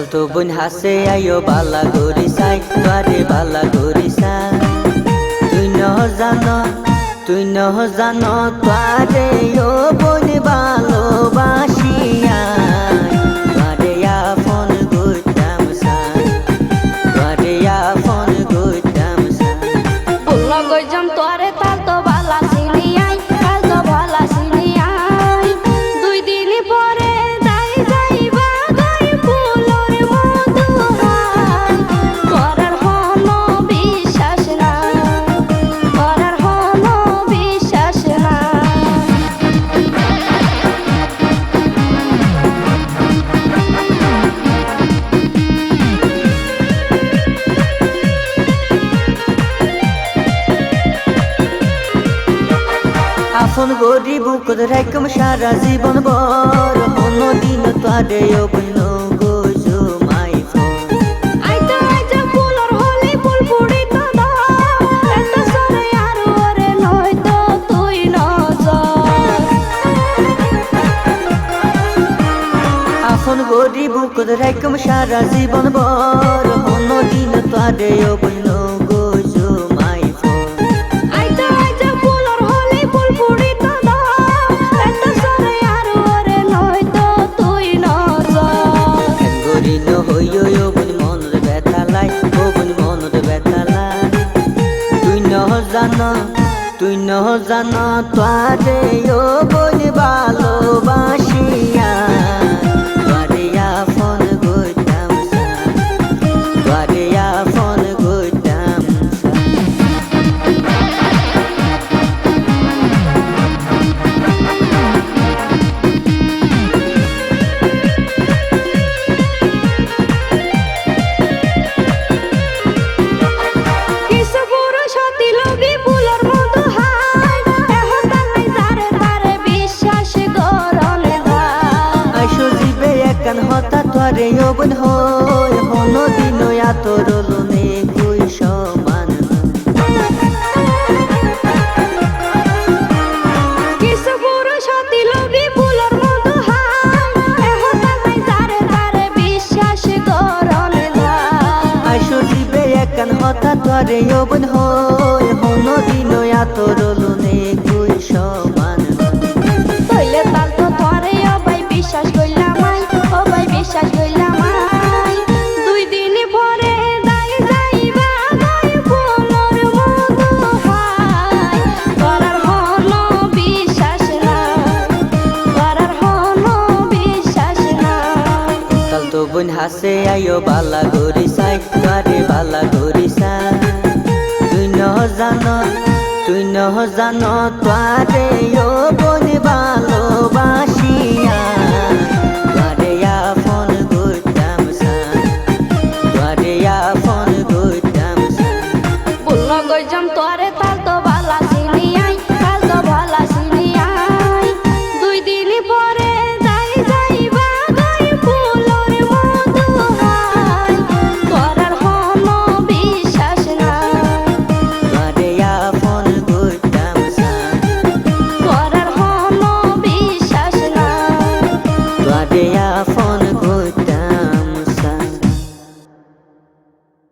কাল তো বোন হাসে, আইও বালা গরি সাই বারে বালা গরি সাই তুই ন জান, তুই ন জান, তোয়ারে আপন গরি বুকত রাখম সারা জীবন বর হন দিন তোয়ারে ও বোন গজো মাই ফোন। আইতা আইতা ফুলর হলি ফুল ফুড়ি তো দাও এত সরে আর ওরে নয় তো তুই নজর। আপন গরি বুকত রাখম সারা জীবন বর হন দিন তোয়ারে জান তুই ন জান তোয়ারে ও বোন ভালোবাসিয়া তোরে অবন হয় হন দিন আতর লোনে কই সমান ধার হতা তোরে অবন হয় হন দিন আতর লোনে কই সমান। হাসে, আয়ো বালা গরি সাই তারে বালা গরি সাই তুই নহ জান, তুই নহ জান তারে